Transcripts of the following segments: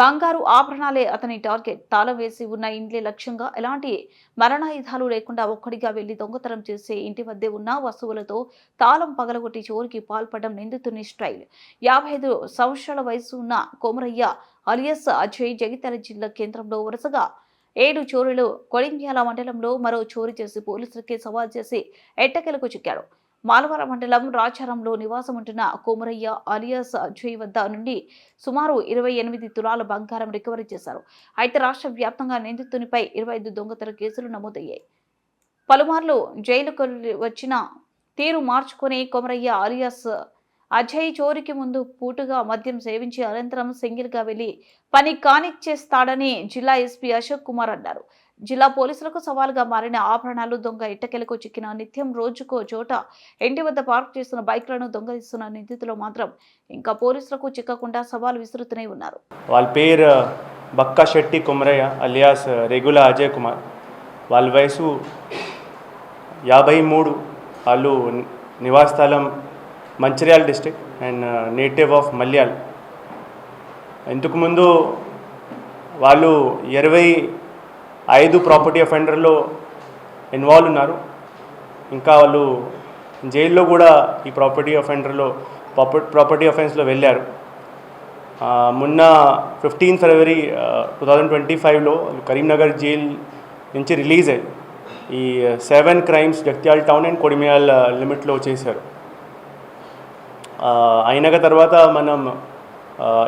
బంగారు ఆభరణాలే అతని టార్గెట్. తాళం వేసి ఉన్న ఇండ్లే లక్ష్యంగా ఎలాంటి మరణాయుధాలు లేకుండా ఒక్కడిగా వెళ్ళి దొంగతనం చేసే ఇంటి వద్దే ఉన్న వస్తువులతో తాళం పగలగొట్టి చోరికి పాల్పడడం నిందితుని స్టైల్. యాభై ఐదు సంవత్సరాల వయసు ఉన్న కొమరయ్య అలియస్ అజయ్ జగిత్యాల జిల్లా కేంద్రంలో వరుసగా ఏడు చోరీలు కొడింగ్యాల మండలంలో మరో చోరీ చేసి పోలీసులకే సవాల్ చేసి ఎట్టకెలకు చిక్కాడు. మాలవరం మండలం రాచారంలో నివాసం ఉంటున్న కోమరయ్య అలియాస్ అజయ్ వద్ద నుండి సుమారు ఇరవై ఎనిమిది తులాల బంగారం రికవరీ చేశారు. అయితే రాష్ట్ర వ్యాప్తంగా నిందితునిపై ఇరవై ఐదు దొంగతన కేసులు నమోదయ్యాయి. పలుమార్లు జైలుకు వచ్చిన తీరు మార్చుకుని కొమరయ్య అలియాస్ అజయ్ చోరికి ముందు పూటుగా మద్యం సేవించి అనంతరం సింగిల్గా వెళ్ళి పని కానిచ్చేస్తాడని జిల్లా ఎస్పీ అశోక్ కుమార్ అన్నారు. జిల్లా పోలీసులకు సవాలుగా మారిన ఆభరణాలు దొంగ ఇట్టకెలకు చిక్కిన నిత్యం రోజుకో చోట ఇంటి వద్ద పార్క్ చేస్తున్న బైక్లను దొంగలిస్తున్న నిందితులు మాత్రం ఇంకా పోలీసులకు చిక్కకుండా సవాల్ విసురుతూనే ఉన్నారు. వాళ్ళ పేరు బక్కా శెట్టి కుమరయ్య అలియాస్ రెగ్యులర్ అజయ్ కుమార్. వాళ్ళ వయసు యాభై మూడు. వాళ్ళు నివాస స్థలం Mancherial district and native of Malyal ఇంతకుముందు వాళ్ళు ఇరవై ఐదు ప్రాపర్టీ అఫెండర్లో ఇన్వాల్వ్ ఉన్నారు. ఇంకా వాళ్ళు జైల్లో కూడా ఈ ప్రాపర్టీ అఫెండర్లో ప్రాపర్టీ అఫెన్స్లో వెళ్ళారు. మొన్న fifteen February two thousand twenty ఫైవ్లో కరీంనగర్ జైల్ నుంచి రిలీజ్ అయ్యి ఈ seven crimes Jagtial town and Kodimial లిమిట్లో చేశారు. అయినాక తర్వాత మనం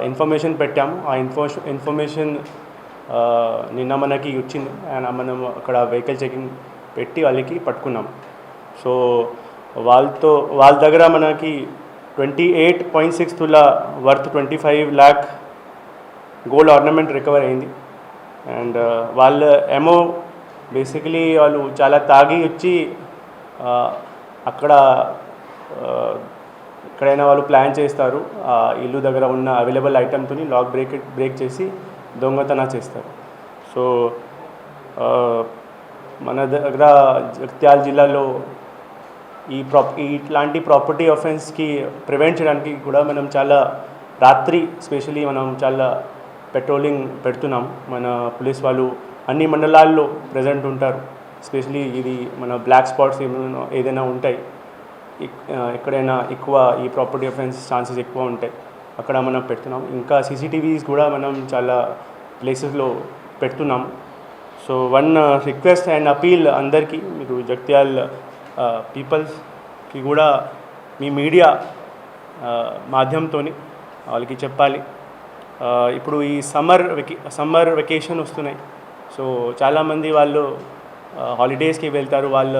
ఇన్ఫర్మేషన్ పెట్టాము. ఆ ఇన్ఫర్మేషన్ ఇన్ఫర్మేషన్ నిన్న మనకి వచ్చింది. అండ్ మనం అక్కడ వెహికల్ చెకింగ్ పెట్టి వాళ్ళకి పట్టుకున్నాం. సో వాళ్ళతో వాళ్ళ దగ్గర మనకి ట్వంటీ ఎయిట్ పాయింట్ సిక్స్ తులా worth twenty five lakh gold ornament recover అయింది. అండ్ వాళ్ళ ఎమో బేసికలీ వాళ్ళు చాలా తాగి వచ్చి అక్కడ ఎక్కడైనా వాళ్ళు ప్లాన్ చేస్తారు. ఆ ఇల్లు దగ్గర ఉన్న అవైలబుల్ ఐటమ్తో లాక్ బ్రేక్ బ్రేక్ చేసి దొంగతన చేస్తారు. సో మన దగ్గర జగిత్యాల జిల్లాలో ఈ ప్రాప్ ఇట్లాంటి ప్రాపర్టీ ఆఫెన్స్కి ప్రివెంట్ చేయడానికి కూడా మనం చాలా రాత్రి స్పెషలీ మనం చాలా పెట్రోలింగ్ పెడుతున్నాం. మన పోలీస్ వాళ్ళు అన్ని మండలాల్లో ప్రజెంట్ ఉంటారు. స్పెషలీ ఇది మన బ్లాక్ స్పాట్స్ ఏమైనా ఏదైనా ఉంటాయి. ఎక్కడైనా ఎక్కువ ఈ ప్రాపర్టీ అఫెన్స్ ఛాన్సెస్ ఎక్కువ ఉంటాయి. అక్కడ మనం పెడుతున్నాం. ఇంకా సీసీటీవీస్ కూడా మనం చాలా ప్లేసెస్లో పెడుతున్నాం. So one uh, request and appeal అందరికీ మీరు జగ్త్యాల్ uh, పీపుల్స్కి కూడా మీ మీడియా uh, మాధ్యమంతో వాళ్ళకి చెప్పాలి. ఇప్పుడు ఈ సమ్మర్ వెకే సమ్మర్ వెకేషన్ వస్తున్నాయి. సో చాలామంది వాళ్ళు హాలిడేస్కి వెళ్తారు. వాళ్ళ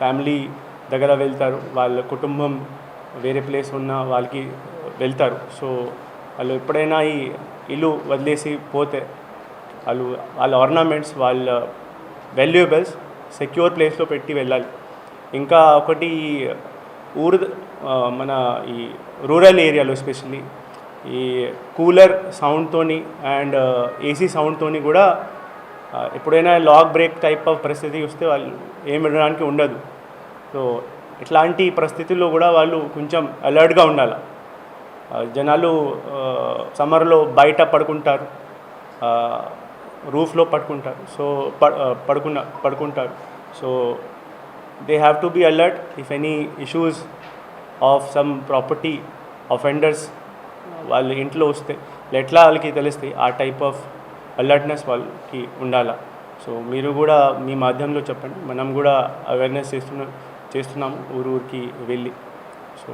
ఫ్యామిలీ దగ్గర వెళ్తారు. వాళ్ళ కుటుంబం వేరే ప్లేస్ ఉన్న వాళ్ళకి వెళ్తారు. సో వాళ్ళు ఎప్పుడైనా ఈ ఇల్లు వదిలేసి పోతే వాళ్ళు వాళ్ళ ఆర్నమెంట్స్ వాళ్ళ వాల్యుయబుల్స్ సెక్యూర్ ప్లేస్లో పెట్టి వెళ్ళాలి. ఇంకా ఒకటి ఊరు మన ఈ రూరల్ ఏరియాలో ఎస్పెషల్లీ ఈ కూలర్ సౌండ్తోని అండ్ ఏసీ సౌండ్తోని కూడా ఎప్పుడైనా లాక్ బ్రేక్ టైప్ ఆఫ్ పరిస్థితి వస్తే వాళ్ళు ఏం వినడానికి ఉండదు. సో ఇట్లాంటి పరిస్థితుల్లో కూడా వాళ్ళు కొంచెం అలర్ట్గా ఉండాలి. జనాలు సమ్మర్లో బయట పడుకుంటారు. రూఫ్లో పడుకుంటారు. సో ప- పడుకున్న పడుకుంటారు. So they have to be alert if any issues of some property offenders వాళ్ళు ఇంట్లో వస్తే ఎట్లా వాళ్ళకి తెలుస్తాయి ఆ టైప్ ఆఫ్ అలర్ట్నెస్ వాళ్ళకి ఉండాలా. సో మీరు కూడా మీ మాధ్యమంలో చెప్పండి. మనం కూడా అవేర్నెస్ చేస్తున్న చేస్తున్నాము ఊరు ఊరికి వెళ్ళి. సో